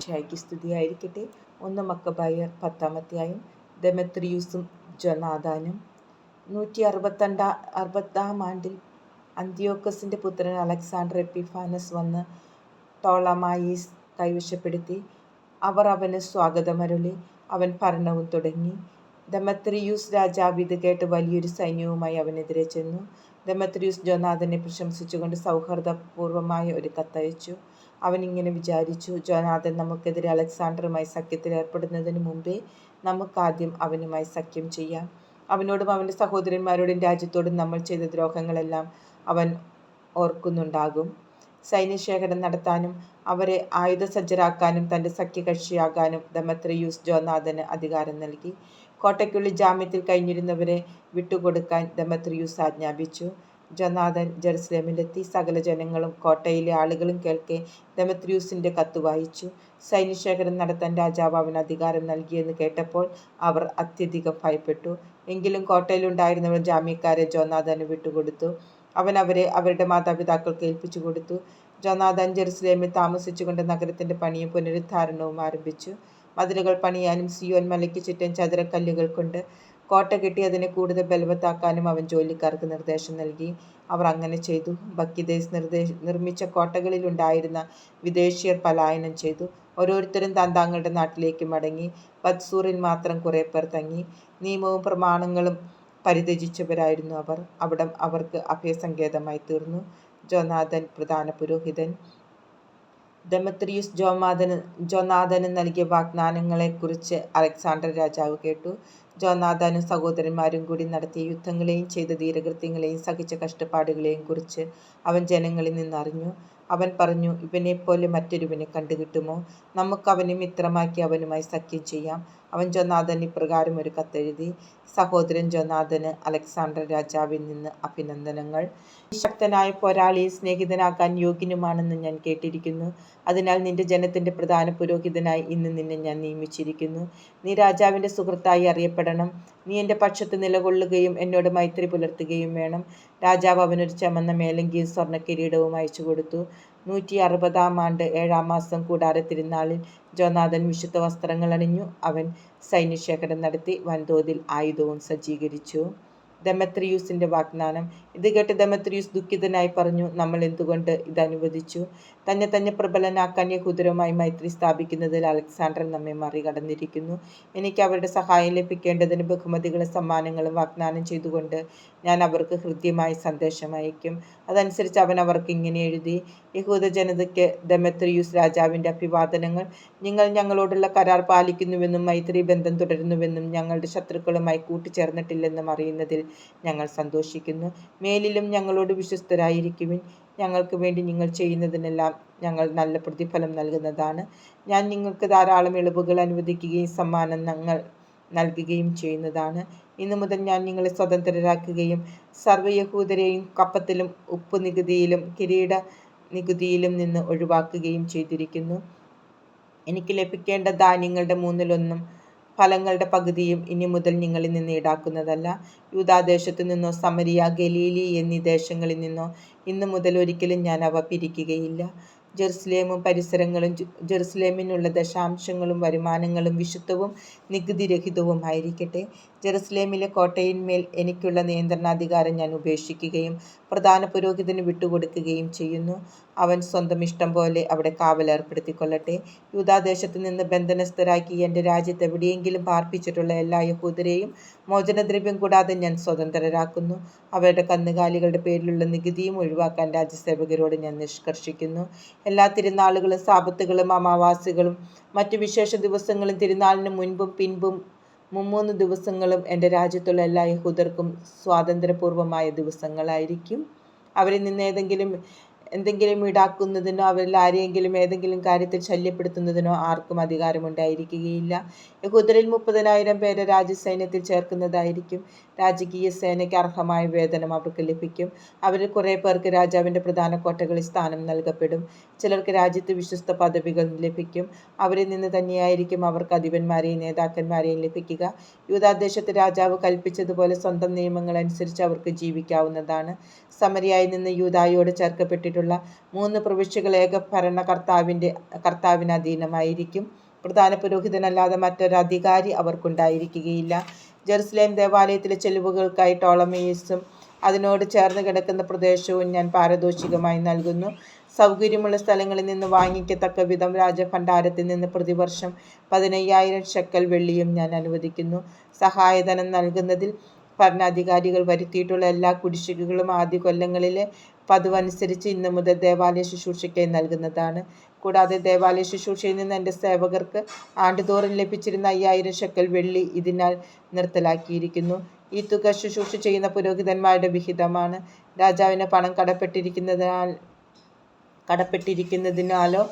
ഈശോയ്ക്ക് സ്തുതിയായിരിക്കട്ടെ ഒന്ന് മക്കബായർ പത്താമത്തെയായും ദമത്രിയൂസും ജൊനാദാനും നൂറ്റി അറുപത്തണ്ട അറുപത്താം ആണ്ടിൽ അന്ത്യോക്കസിന്റെ പുത്രൻ അലക്സാണ്ടർ എപ്പിഫാനസ് വന്ന് ടോളമായീസ് കൈവശപ്പെടുത്തി. അവർ അവന് സ്വാഗതമരുളി. അവൻ ഭരണവും തുടങ്ങി. ദമത്രിയൂസ് രാജാവ് ഇത് കേട്ട് വലിയൊരു സൈന്യവുമായി അവനെതിരെ ചെന്നു. ദമത്രിയൂസ് ജോനാഥനെ പ്രശംസിച്ചുകൊണ്ട് സൗഹൃദപൂർവമായ ഒരു കത്തയച്ചു. അവൻ ഇങ്ങനെ വിചാരിച്ചു ജോനാഥൻ നമുക്കെതിരെ അലക്സാണ്ടറുമായി സഖ്യത്തിൽ ഏർപ്പെടുന്നതിന് മുമ്പേ നമുക്കാദ്യം അവനുമായി സഖ്യം ചെയ്യാം. അവനോടും അവന്റെ സഹോദരന്മാരോടും രാജ്യത്തോടും നമ്മൾ ചെയ്ത ദ്രോഹങ്ങളെല്ലാം അവൻ ഓർക്കുന്നുണ്ടാകും. സൈന്യശേഖരം നടത്താനും അവരെ ആയുധസജ്ജരാക്കാനും തന്റെ സഖ്യകക്ഷിയാകാനും ദമത്രിയൂസ് ജോനാഥന് അധികാരം നൽകി. കോട്ടയ്ക്കുള്ളിൽ ജാമ്യത്തിൽ കഴിഞ്ഞിരുന്നവരെ വിട്ടുകൊടുക്കാൻ ദമത്രിയൂസ് ആജ്ഞാപിച്ചു. ജൊനാഥൻ ജെറുസലേമിലെത്തി. സകല ജനങ്ങളും കോട്ടയിലെ ആളുകളും കേൾക്കെ ദമത്രിയൂസിന്റെ കത്ത് വായിച്ചു. സൈന്യശേഖരം നടത്താൻ രാജാവ് അവന് അധികാരം നൽകിയെന്ന് കേട്ടപ്പോൾ അവർ അത്യധികം ഭയപ്പെട്ടു. എങ്കിലും കോട്ടയിലുണ്ടായിരുന്നവർ ജാമ്യക്കാരെ ജോനാഥന് വിട്ടുകൊടുത്തു. അവൻ അവരെ അവരുടെ മാതാപിതാക്കൾക്ക് ഏൽപ്പിച്ചു കൊടുത്തു. ജോനാഥൻ ജെറുസലേമിൽ താമസിച്ചുകൊണ്ട് നഗരത്തിന്റെ പണിയും പുനരുദ്ധാരണവും ആരംഭിച്ചു. മതിലുകൾ പണിയാനും സിയോൻ മലയ്ക്ക് ചുറ്റും ചതുരക്കല്ലുകൾ കൊണ്ട് കോട്ട കെട്ടി അതിനെ കൂടുതൽ ബലവത്താക്കാനും അവൻ ജോലിക്കാർക്ക് നിർദ്ദേശം നൽകി. അവർ അങ്ങനെ ചെയ്തു. ബക്കിദേസ് നിർദ്ദേശ നിർമ്മിച്ച കോട്ടകളിലുണ്ടായിരുന്ന വിദേശീയർ പലായനം ചെയ്തു. ഓരോരുത്തരും താൻ തങ്ങളുടെ നാട്ടിലേക്ക് മടങ്ങി. ബത്സൂറിൽ മാത്രം കുറേ പേർ തങ്ങി. നിയമവും പ്രമാണങ്ങളും പരിത്യജിച്ചവരായിരുന്നു അവർ. അവിടം അവർക്ക് അഭയസങ്കേതമായി തീർന്നു. ജോനാഥൻ പ്രധാന പുരോഹിതൻ ദമത്രിയൂസ് ജോമാതന് ജോനാഥന് നൽകിയ വാഗ്ദാനങ്ങളെക്കുറിച്ച് അലക്സാണ്ടർ രാജാവ് കേട്ടു. ജോനാഥാനും സഹോദരന്മാരും കൂടി നടത്തിയ യുദ്ധങ്ങളെയും ചെയ്ത ധീരകൃത്യങ്ങളെയും സഹിച്ച കഷ്ടപ്പാടുകളെയും കുറിച്ച് അവൻ ജനങ്ങളിൽ നിന്നറിഞ്ഞു. അവൻ പറഞ്ഞു ഇവനെപ്പോലെ മറ്റൊരുവനെ കണ്ടുകിട്ടുമോ? നമുക്ക് അവനെ മിത്രമാക്കി അവനുമായി സഖ്യം ചെയ്യാം. അവൻ ജൊനാഥൻ ഇപ്രകാരം ഒരു കത്തെഴുതി സഹോദരൻ ജൊനാഥന് അലക്സാണ്ടർ രാജാവിൽ നിന്ന് അഭിനന്ദനങ്ങൾ. ശക്തനായ പോരാളിയെ സ്നേഹിതനാക്കാൻ യോഗ്യനുമാണെന്ന് ഞാൻ കേട്ടിരിക്കുന്നു. അതിനാൽ നിന്റെ ജനത്തിന്റെ പ്രധാന പുരോഹിതനായി ഇന്ന് നിന്നെ ഞാൻ നിയമിച്ചിരിക്കുന്നു. നീ രാജാവിന്റെ സുഹൃത്തായി അറിയപ്പെടണം. നീ എന്റെ പക്ഷത്ത് നിലകൊള്ളുകയും എന്നോട് മൈത്രി പുലർത്തുകയും വേണം. രാജാവ് അവനൊരു ചമന്ന മേലങ്കിയും സ്വർണ കിരീടവും അയച്ചു കൊടുത്തു നൂറ്റി അറുപതാം ആണ്ട് ഏഴാം മാസം കൂടാര തിരുനാളിൽ ജോനാഥൻ വിശുദ്ധ വസ്ത്രങ്ങൾ അണിഞ്ഞു. അവൻ സൈന്യശേഖരം നടത്തി വൻതോതിൽ ആയുധവും സജ്ജീകരിച്ചു. ദമത്രിയൂസിന്റെ വാഗ്ദാനം. ഇത് കേട്ട് ദമത്രിയൂസ് ദുഃഖിതനായി പറഞ്ഞു നമ്മൾ എന്തുകൊണ്ട് ഇത് അനുവദിച്ചു തന്നെ തന്നെ പ്രബലനാക്കാൻ യഹൂദരുമായി മൈത്രി സ്ഥാപിക്കുന്നതിൽ അലക്സാണ്ടർ നമ്മെ മറികടന്നിരിക്കുന്നു. എനിക്ക് അവരുടെ സഹായം ലഭിക്കേണ്ടതിന് ബഹുമതികളും സമ്മാനങ്ങളും വാഗ്ദാനം ചെയ്തുകൊണ്ട് ഞാൻ അവർക്ക് ഹൃദ്യമായി സന്ദേശം അയക്കും അതനുസരിച്ച് അവൻ അവർക്ക് ഇങ്ങനെ എഴുതി യഹൂദ ജനതയ്ക്ക് ദമത്രിയൂസ് രാജാവിന്റെ അഭിവാദനങ്ങൾ നിങ്ങൾ ഞങ്ങളോടുള്ള കരാർ പാലിക്കുന്നുവെന്നും മൈത്രി ബന്ധം തുടരുന്നുവെന്നും ഞങ്ങളുടെ ശത്രുക്കളുമായി കൂട്ടിച്ചേർന്നിട്ടില്ലെന്നും അറിയുന്നതിൽ ഞങ്ങൾ സന്തോഷിക്കുന്നു. മേലിലും ഞങ്ങളോട് വിശ്വസ്തരായിരിക്കുവിൻ. ഞങ്ങൾക്ക് വേണ്ടി നിങ്ങൾ ചെയ്യുന്നതിനെല്ലാം ഞങ്ങൾ നല്ല പ്രതിഫലം നൽകുന്നതാണ്. ഞാൻ നിങ്ങൾക്ക് ധാരാളം ഇളവുകൾ അനുവദിക്കുകയും സമ്മാനങ്ങൾ നൽകുകയും ചെയ്യുന്നതാണ്. ഇന്നു മുതൽ ഞാൻ നിങ്ങളെ സ്വതന്ത്രരാക്കുകയും സർവയഹൂദരെയും കപ്പത്തിലും ഉപ്പ് നികുതിയിലും കിരീട നികുതിയിലും നിന്ന് ഒഴിവാക്കുകയും ചെയ്തിരിക്കുന്നു. എനിക്ക് ലഭിക്കേണ്ട ധാന്യങ്ങളുടെ മൂന്നിലൊന്നും ഫലങ്ങളുടെ പകുതിയും ഇനി മുതൽ നിങ്ങളിൽ നിന്ന് ഈടാക്കുന്നതല്ല. യൂതാദേശത്തു നിന്നോ സമരിയ ഗലീലി എന്നീ ദേശങ്ങളിൽ നിന്നോ ഇന്നു മുതൽ ഒരിക്കലും ഞാൻ അവ പിരിക്കുകയില്ല. ജെറുസലേമും പരിസരങ്ങളും ജെറുസലേമിനുള്ള ദശാംശങ്ങളും വരുമാനങ്ങളും വിശുദ്ധവും നികുതിരഹിതവും ആയിരിക്കട്ടെ. ജെറുസലേമിലെ കോട്ടയിന്മേൽ എനിക്കുള്ള നിയന്ത്രണാധികാരം ഞാൻ ഉപേക്ഷിക്കുകയും പ്രധാന പുരോഹിതന് വിട്ടുകൊടുക്കുകയും ചെയ്യുന്നു. അവൻ സ്വന്തം ഇഷ്ടം പോലെ അവിടെ കാവലേർപ്പെടുത്തിക്കൊള്ളട്ടെ യൂതാദേശത്ത് നിന്ന് ബന്ധനസ്ഥരാക്കി എന്റെ രാജ്യത്ത് എവിടെയെങ്കിലും പാർപ്പിച്ചിട്ടുള്ള എല്ലാ യഹൂദരെയും മോചനദ്രവ്യം കൂടാതെ ഞാൻ സ്വതന്ത്രരാക്കുന്നു. അവരുടെ കന്നുകാലികളുടെ പേരിലുള്ള നികുതിയും ഒഴിവാക്കാൻ രാജ്യസേവകരോട് ഞാൻ നിഷ്കർഷിക്കുന്നു. എല്ലാ തിരുനാളുകളും സാപത്തുകളും അമാവാസികളും മറ്റു വിശേഷ ദിവസങ്ങളും തിരുനാളിന് മുൻപും പിൻപും മുമ്മൂന്ന് ദിവസങ്ങളും എന്റെ രാജ്യത്തുള്ള എല്ലാ യഹൂദർക്കും സ്വാതന്ത്ര്യപൂർവമായ ദിവസങ്ങളായിരിക്കും. അവരിൽ നിന്ന് ഏതെങ്കിലും എന്തെങ്കിലും ഈടാക്കുന്നതിനോ അവരിൽ ആരെയെങ്കിലും ഏതെങ്കിലും കാര്യത്തിൽ ശല്യപ്പെടുത്തുന്നതിനോ ആർക്കും അധികാരമുണ്ടായിരിക്കുകയില്ല. യഹൂദരിൽ മുപ്പതിനായിരം പേരെ രാജ്യസൈന്യത്തിൽ ചേർക്കുന്നതായിരിക്കും. രാജകീയ സേനയ്ക്ക് അർഹമായ വേതനം അവർക്ക് ലഭിക്കും. അവരിൽ കുറേ പേർക്ക് രാജാവിന്റെ പ്രധാന കോട്ടകളിൽ സ്ഥാനം നൽകപ്പെടും. ചിലർക്ക് രാജ്യത്ത് വിശ്വസ്ത പദവികൾ ലഭിക്കും. അവരിൽ നിന്ന് തന്നെയായിരിക്കും അവർക്ക് അധിപന്മാരെയും നേതാക്കന്മാരെയും ലഭിക്കുക. യൂതാദേശത്ത് രാജാവ് കൽപ്പിച്ചതുപോലെ സ്വന്തം നിയമങ്ങൾ അനുസരിച്ച് അവർക്ക് ജീവിക്കാവുന്നതാണ്. സമരിയായി നിന്ന് യൂതായോട് ചേർക്കപ്പെട്ടിട്ടുള്ള ഉൾപ്പെട്ടിട്ടുള്ള മൂന്ന് പ്രവിശ്യകൾ ഏക ഭരണകർത്താവിന്റെ കർത്താവിന് അധീനമായിരിക്കും. പ്രധാന പുരോഹിതനല്ലാതെ മറ്റൊരു അധികാരി അവർക്കുണ്ടായിരിക്കുകയില്ല. ജെറുസലേം ദേവാലയത്തിലെ ചെലവുകൾക്കായി ടോളമീസും അതിനോട് ചേർന്ന് കിടക്കുന്ന പ്രദേശവും ഞാൻ പാരദോഷികമായി നൽകുന്നു. സൗകര്യമുള്ള സ്ഥലങ്ങളിൽ നിന്ന് വാങ്ങിക്കത്തക്ക വിധം രാജഭണ്ഡാരത്തിൽ നിന്ന് പ്രതിവർഷം പതിനയ്യായിരം ഷെക്കൽ വെള്ളിയും ഞാൻ അനുവദിക്കുന്നു. സഹായധനം നൽകുന്നതിൽ ഭരണാധികാരികൾ വരുത്തിയിട്ടുള്ള എല്ലാ കുടിശ്ശികകളും ആദ്യ കൊല്ലങ്ങളിലെ പതിവനുസരിച്ച് ഇന്നു മുതൽ ദേവാലയ ശുശ്രൂഷയ്ക്കായി നൽകുന്നതാണ്. കൂടാതെ ദേവാലയ ശുശ്രൂഷയിൽ നിന്ന് എന്റെ സേവകർക്ക് ആണ്ടുതോറും ലഭിച്ചിരുന്ന അയ്യായിരം ഷെക്കൽ വെള്ളി ഇതിനാൽ നിർത്തലാക്കിയിരിക്കുന്നു. ഈ തുക ശുശ്രൂഷ ചെയ്യുന്ന പുരോഹിതന്മാരുടെ വിഹിതമാണ്. രാജാവിന് പണം കടപ്പെട്ടിരിക്കുന്നതിനാൽ കടപ്പെട്ടിരിക്കുന്നതിനാലോ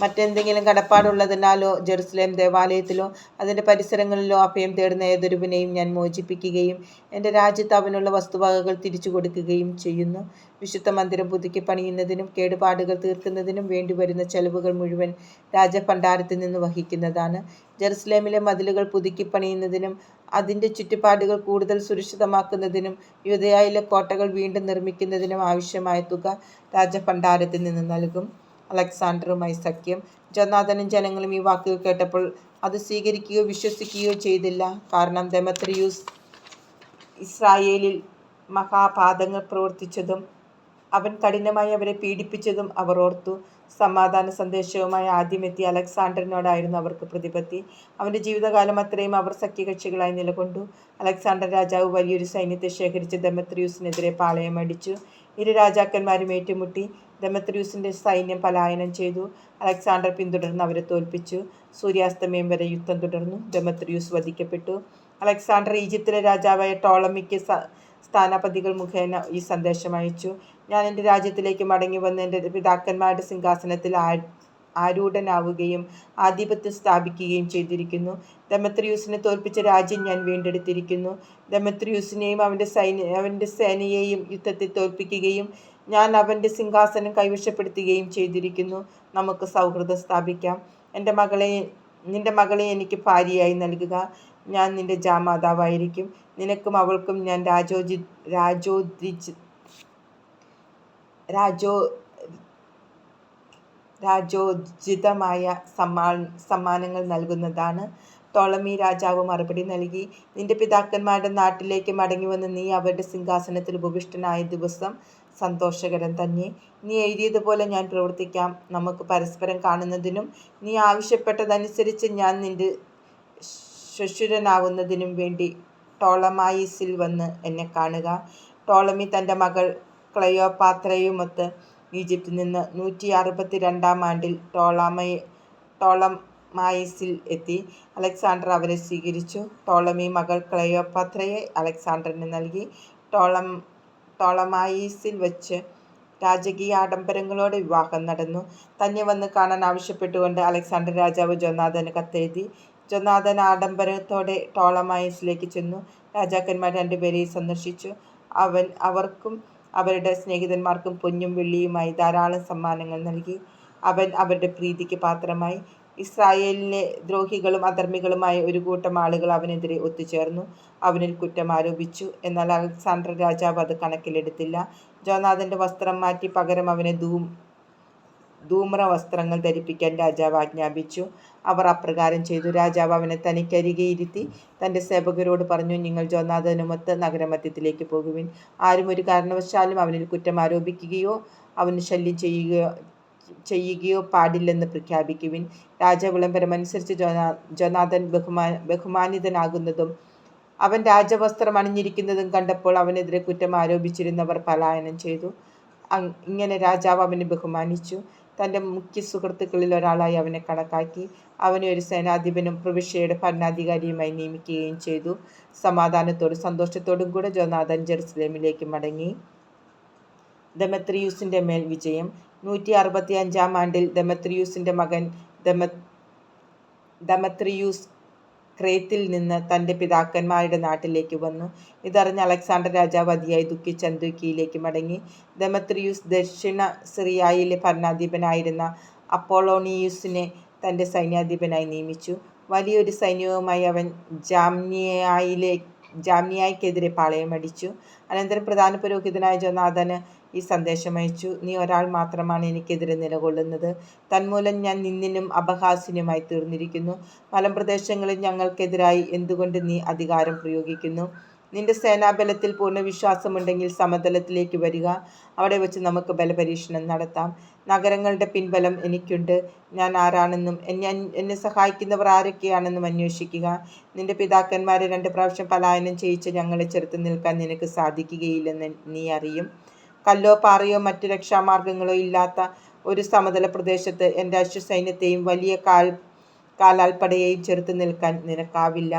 മറ്റെന്തെങ്കിലും കടപ്പാടുള്ളതിനാലോ ജെറുസലേം ദേവാലയത്തിലോ അതിന്റെ പരിസരങ്ങളിലോ അഭയം തേടുന്ന ഏതൊരുവിനെയും ഞാൻ മോചിപ്പിക്കുകയും എന്റെ രാജ്യത്ത് അവനുള്ള വസ്തുവകകൾ തിരിച്ചു കൊടുക്കുകയും ചെയ്യുന്നു. വിശുദ്ധ മന്ദിരം പുതുക്കി പണിയുന്നതിനും കേടുപാടുകൾ തീർക്കുന്നതിനും വേണ്ടിവരുന്ന ചെലവുകൾ മുഴുവൻ രാജഭണ്ഡാരത്തിൽ നിന്ന് വഹിക്കുന്നതാണ്. ജെറുസലേമിലെ മതിലുകൾ പുതുക്കി പണിയുന്നതിനും അതിന്റെ ചുറ്റുപാടുകൾ കൂടുതൽ സുരക്ഷിതമാക്കുന്നതിനും യുദ്ധയായിലെ കോട്ടകൾ വീണ്ടും നിർമ്മിക്കുന്നതിനും ആവശ്യമായ തുക രാജഭണ്ഡാരത്തിൽ നിന്ന് നൽകും. അലക്സാണ്ടറുമായി സഖ്യം ജൊനാഥനും ജനങ്ങളും ഈ വാക്കുകൾ കേട്ടപ്പോൾ അത് സ്വീകരിക്കുകയോ വിശ്വസിക്കുകയോ ചെയ്തില്ല. കാരണം ദമത്രിയൂസ് ഇസ്രായേലിൽ മഹാപാതങ്ങൾ പ്രവർത്തിച്ചതും അവൻ കഠിനമായി അവരെ പീഡിപ്പിച്ചതും അവർ ഓർത്തു. സമാധാന സന്ദേശവുമായി ആദ്യമെത്തിയ അലക്സാണ്ടറിനോടായിരുന്നു അവർക്ക് പ്രതിപത്തി. അവന്റെ ജീവിതകാലം അത്രയും അവർ സഖ്യകക്ഷികളായി നിലകൊണ്ടു. അലക്സാണ്ടർ രാജാവ് വലിയൊരു സൈന്യത്തെ ശേഖരിച്ച് ദെമത്രിയൂസിനെതിരെ പാളയമടിച്ചു. ഇരു രാജാക്കന്മാരും ഏറ്റുമുട്ടി. ദെമത്രിയൂസിന്റെ സൈന്യം പലായനം ചെയ്തു. അലക്സാണ്ടർ പിന്തുടർന്ന് അവരെ തോൽപ്പിച്ചു. സൂര്യാസ്തമയം വരെ യുദ്ധം തുടർന്നു. ഡെമത്രിയൂസ് വധിക്കപ്പെട്ടു. അലക്സാണ്ടർ ഈജിപ്തിലെ രാജാവായ ടോളമിക്ക് സ്ഥാനപതികൾ മുഖേന ഈ സന്ദേശം അയച്ചു. ഞാൻ എന്റെ രാജ്യത്തിലേക്ക് മടങ്ങി വന്ന് എന്റെ പിതാക്കന്മാരുടെ സിംഹാസനത്തിൽ ആരൂഢനാവുകയും ആധിപത്യം സ്ഥാപിക്കുകയും ചെയ്തിരിക്കുന്നു. ദമത്രിയൂസിനെ തോൽപ്പിച്ച രാജ്യം ഞാൻ വീണ്ടെടുത്തിരിക്കുന്നു. ദമത്രിയൂസിനെയും അവന്റെ സൈന്യ അവന്റെ സേനയെയും യുദ്ധത്തിൽ തോൽപ്പിക്കുകയും ഞാൻ അവന്റെ സിംഹാസനം കൈവശപ്പെടുത്തുകയും ചെയ്തിരിക്കുന്നു. നമുക്ക് സൗഹൃദം സ്ഥാപിക്കാം. എന്റെ മകളെ നിന്റെ മകളെ എനിക്ക് ഭാര്യയായി നൽകുക. ഞാൻ നിന്റെ ജാമാതാവായിരിക്കും. നിനക്കും അവൾക്കും ഞാൻ രാജോജി രാജോദിജ് രാജോ രാജോചിതമായ സമ്മാ സമ്മാനങ്ങൾ നൽകുന്നതാണ്. ടോളമി രാജാവ് മറുപടി നൽകി നിന്റെ പിതാക്കന്മാരുടെ നാട്ടിലേക്ക് മടങ്ങിവന്ന് നീ അവരുടെ സിംഹാസനത്തിൽ ഉപവിഷ്ടനായ ദിവസം സന്തോഷകരം തന്നെ. നീ എഴുതിയതുപോലെ ഞാൻ പ്രവർത്തിക്കാം. നമുക്ക് പരസ്പരം കാണുന്നതിനും നീ ആവശ്യപ്പെട്ടതനുസരിച്ച് ഞാൻ നിന്റെ ശ്വശുരനാവുന്നതിനും വേണ്ടി ടോളമായിസിൽ വന്ന് എന്നെ കാണുക ടോളമി തന്റെ മകൾ ക്ലയോപാത്രയുമൊത്ത് ഈജിപ്തിൽ നിന്ന് നൂറ്റി അറുപത്തി രണ്ടാം ആണ്ടിൽ ടോളമയ ടോളമായിസിൽ എത്തി. അലക്സാണ്ടർ അവരെ സ്വീകരിച്ചു. ടോളമി മകൾ ക്ലയോപത്രയെ അലക്സാണ്ടറിന് നൽകി. ടോളം ടോളമായിസിൽ വച്ച് രാജകീയ ആഡംബരങ്ങളോടെ വിവാഹം നടന്നു. തന്നെ വന്ന് കാണാൻ ആവശ്യപ്പെട്ടുകൊണ്ട് അലക്സാണ്ടർ രാജാവ് ജൊന്നാഥന് കത്തെഴുതി. ജൊന്നാഥൻ ആഡംബരത്തോടെ ടോളമായിസിലേക്ക് ചെന്നു. രാജാക്കന്മാർ രണ്ടുപേരെയും സന്ദർശിച്ചു. അവൻ അവർക്കും അവരുടെ സ്നേഹിതന്മാർക്കും പൊന്നും വെള്ളിയുമായി ധാരാളം സമ്മാനങ്ങൾ നൽകി. അവൻ അവരുടെ പ്രീതിക്ക് പാത്രമായി. ഇസ്രായേലിലെ ദ്രോഹികളും അധർമ്മികളുമായ ഒരു കൂട്ടം ആളുകൾ അവനെതിരെ ഒത്തുചേർന്നു. അവനിൽ കുറ്റം ആരോപിച്ചു. എന്നാൽ അലക്സാണ്ടർ രാജാവ് അത് കണക്കിലെടുത്തില്ല. ജോനാഥന്റെ വസ്ത്രം മാറ്റി പകരം അവനെ ധൂം ധൂമ്ര വസ്ത്രങ്ങൾ ധരിപ്പിക്കാൻ രാജാവ് ആജ്ഞാപിച്ചു. അവർ അപ്രകാരം ചെയ്തു. രാജാവ് അവനെ തനിക്കരികെ ഇരുത്തി തന്റെ സേവകരോട് പറഞ്ഞു നിങ്ങൾ ജോനാഥനുമൊത്ത് നഗരമധ്യത്തിലേക്ക് പോകുവിൻ. ആരും ഒരു കാരണവശാലും അവനിൽ കുറ്റം ആരോപിക്കുകയോ അവന് ശല്യം ചെയ്യുകയോ ചെയ്യുകയോ പാടില്ലെന്ന് പ്രഖ്യാപിക്കുവിൻ. രാജവിളംബരമനുസരിച്ച് ജോനാ ജോനാഥൻ ബഹുമാ ബഹുമാനിതനാകുന്നതും അവൻ രാജവസ്ത്രം അണിഞ്ഞിരിക്കുന്നതും കണ്ടപ്പോൾ അവനെതിരെ കുറ്റം ആരോപിച്ചിരുന്നവർ പലായനം ചെയ്തു. ഇങ്ങനെ രാജാവ് അവനെ ബഹുമാനിച്ചു. തന്റെ മുഖ്യ സുഹൃത്തുക്കളിൽ ഒരാളായി അവനെ കണക്കാക്കി അവനെ ഒരു സേനാധിപനും പ്രവിശ്യയുടെ ഭരണാധികാരിയുമായി നിയമിക്കുകയും ചെയ്തു. സമാധാനത്തോടും സന്തോഷത്തോടും കൂടെ ജോനാഥൻ ജെറുസലേമിലേക്ക് മടങ്ങി. ദമത്രിയൂസിന്റെ മേൽ വിജയം. നൂറ്റി അറുപത്തി അഞ്ചാം ആണ്ടിൽ ദമത്രിയൂസിന്റെ മകൻ ദമ ദമത്രിയൂസ് ക്രേത്തിൽ നിന്ന് തന്റെ പിതാക്കന്മാരുടെ നാട്ടിലേക്ക് വന്നു. ഇതറിഞ്ഞ അലക്സാണ്ടർ രാജാവ് അതിയായി ദുഃഖിച്ച് അന്തുക്കിയിലേക്ക് മടങ്ങി. ദമത്രിയൂസ് ദക്ഷിണ സിറിയായിലെ ഭരണാധിപനായിരുന്ന അപ്പോളോണിയൂസിനെ തന്റെ സൈന്യാധിപനായി നിയമിച്ചു. വലിയൊരു സൈന്യവുമായി അവൻ ജാമ്നിയായിലെ ജാമ്നിയായ്ക്കെതിരെ പാളയമടിച്ചു അനന്തരം പ്രധാന പുരോഹിതനായ ജോനാഥന് ഈ സന്ദേശം അയച്ചു. നീ ഒരാൾ മാത്രമാണ് എനിക്കെതിരെ നിലകൊള്ളുന്നത്. തന്മൂലം ഞാൻ നിന്നിനും അപഹാസ്യനുമായി തീർന്നിരിക്കുന്നു. മലമ്പ്രദേശങ്ങളിൽ ഞങ്ങൾക്കെതിരായി എന്തുകൊണ്ട് നീ അധികാരം പ്രയോഗിക്കുന്നു? നിന്റെ സേനാബലത്തിൽ പൂർണ വിശ്വാസമുണ്ടെങ്കിൽ സമതലത്തിലേക്ക് വരിക. അവിടെ വെച്ച് നമുക്ക് ബലപരീക്ഷണം നടത്താം. നഗരങ്ങളുടെ പിൻബലം എനിക്കുണ്ട്. ഞാൻ ആരാണെന്നും എന്നെ എന്നെ സഹായിക്കുന്നവർ ആരൊക്കെയാണെന്നും അന്വേഷിക്കുക. നിന്റെ പിതാക്കന്മാരെ രണ്ട് പ്രാവശ്യം പലായനം ചെയ്യിച്ച് ഞങ്ങളെ ചെറുത്ത് നിൽക്കാൻ നിനക്ക് സാധിക്കുകയില്ലെന്ന് നീ അറിയും. കല്ലോ പാറയോ മറ്റു രക്ഷാമാർഗങ്ങളോ ഇല്ലാത്ത ഒരു സമതല പ്രദേശത്ത് എന്റെ അശ്വസൈന്യത്തെയും വലിയ കാൽ കാലാൽപ്പടയെയും ചെറുത്ത് നിൽക്കാൻ നിനക്കാവില്ല.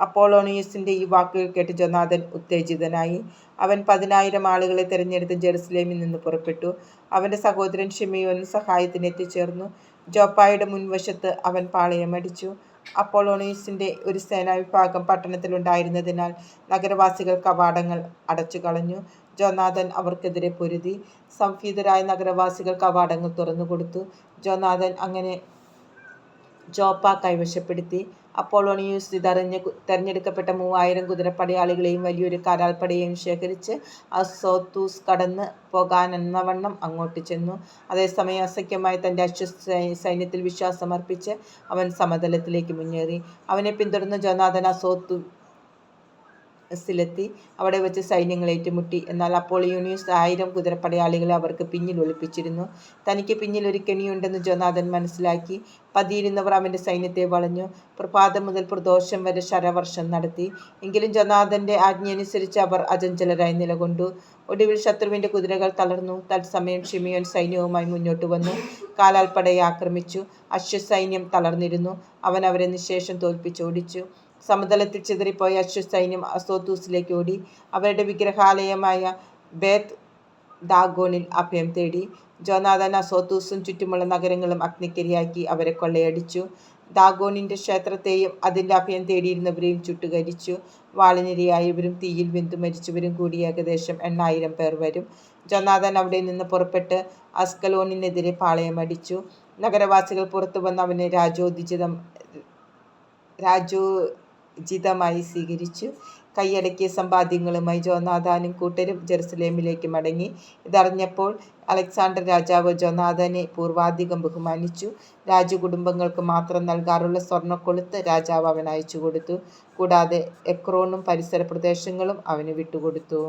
അപ്പോളോണിയസിന്റെ ഈ വാക്കുകൾ കേട്ട് ജൊനാഥൻ ഉത്തേജിതനായി. അവൻ പതിനായിരം ആളുകളെ തിരഞ്ഞെടുത്ത് ജെറുസലേമിൽ നിന്ന് പുറപ്പെട്ടു. അവന്റെ സഹോദരൻ ഷിമിയോൻ സഹായത്തിന് എത്തിച്ചേർന്നു. ജോപ്പായുടെ മുൻവശത്ത് അവൻ പാളയമടിച്ചു. അപ്പോളോണിയസിന്റെ ഒരു സേനാവിഭാഗം പട്ടണത്തിലുണ്ടായിരുന്നതിനാൽ നഗരവാസികൾ കവാടങ്ങൾ അടച്ചു കളഞ്ഞു ജോനാഥൻ അവർക്കെതിരെ പൊരുതി. സംഭീതരായ നഗരവാസികൾ കവാടങ്ങൾ തുറന്നുകൊടുത്തു. ജോനാഥൻ അങ്ങനെ ജോപ്പ കൈവശപ്പെടുത്തി. അപ്പോളോണിയൂസ് ഇതറിഞ്ഞ് തെരഞ്ഞെടുക്കപ്പെട്ട മൂവായിരം കുതിരപ്പടയാളികളെയും വലിയൊരു കരാൽപ്പടയെയും ശേഖരിച്ച് അസോത്തൂസ് കടന്ന് പോകാൻ എന്നവണ്ണം അങ്ങോട്ട് ചെന്നു. അതേസമയം അസഖ്യമായി തന്റെ അശ്വ സൈന്യത്തിൽ വിശ്വാസമർപ്പിച്ച് അവൻ സമതലത്തിലേക്ക് മുന്നേറി. അവനെ പിന്തുടർന്ന് ജോനാഥൻ അസോത്തു സിലെത്തി അവിടെ വെച്ച് സൈന്യങ്ങൾ ഏറ്റുമുട്ടി. എന്നാൽ അപ്പോളിയോനിസ് ആയിരം കുതിരപ്പടയാളികളെ അവർക്ക് പിന്നിൽ ഒളിപ്പിച്ചിരുന്നു. തനിക്ക് പിന്നിൽ ഒരു കെണിയുണ്ടെന്ന് ജോനാഥൻ മനസ്സിലാക്കി. പതിയിരുന്നവർ അവന്റെ സൈന്യത്തെ വളഞ്ഞു. പ്രഭാതം മുതൽ പ്രദോഷം വരെ ശരവർഷം നടത്തി. എങ്കിലും ജോനാഥന്റെ ആജ്ഞയനുസരിച്ച് അവർ അജഞ്ചലരായി നിലകൊണ്ടു. ഒടുവിൽ ശത്രുവിന്റെ കുതിരകൾ തളർന്നു. തത്സമയം ഷിമിയോൻ സൈന്യവുമായി മുന്നോട്ട് വന്നു. കാലാൽപ്പടയെ ആക്രമിച്ചു. അശ്വസൈന്യം തളർന്നിരുന്നു. അവൻ അവരെ നിശേഷം തോൽപ്പിച്ചോടിച്ചു സമതലത്തിൽ ചിതറിപ്പോയ അശ്വസൈന്യം അസോത്തൂസിലേക്ക് ഓടി. അവരുടെ വിഗ്രഹാലയമായ ബേത്ത് ദാഗോണിൽ അഭയം തേടി. ജോനാഥൻ അസോത്തൂസും ചുറ്റുമുള്ള നഗരങ്ങളും അഗ്നിക്കരിയാക്കി അവരെ കൊള്ളയടിച്ചു. ദാഗോണിന്റെ ക്ഷേത്രത്തെയും അതിന്റെ അഭയം തേടിയിരുന്നവരെയും ചുട്ടുകരിച്ചു. വാളിനിരയായവരും തീയിൽ വെന്തു മരിച്ചവരും കൂടി ഏകദേശം എണ്ണായിരം പേർ വരും. ജോനാഥൻ അവിടെ നിന്ന് പുറപ്പെട്ട് അസ്കലോണിനെതിരെ പാളയമടിച്ചു. നഗരവാസികൾ പുറത്തു വന്ന് അവനെ രാജോദിജിതം രാജോ ജിതമായി സ്വീകരിച്ചു. കൈയടക്കിയ സമ്പാദ്യങ്ങളുമായി ജോനാഥാനും കൂട്ടരും ജെറുസലേമിലേക്ക് മടങ്ങി. ഇതറിഞ്ഞപ്പോൾ അലക്സാണ്ടർ രാജാവ് ജോനാഥനെ പൂർവാധികം ബഹുമാനിച്ചു. രാജകുടുംബങ്ങൾക്ക് മാത്രം നൽകാറുള്ള സ്വർണക്കൊളുത്ത് രാജാവ് അവന് അയച്ചു കൊടുത്തു കൂടാതെ എക്രോണും പരിസര പ്രദേശങ്ങളും അവന് വിട്ടുകൊടുത്തു.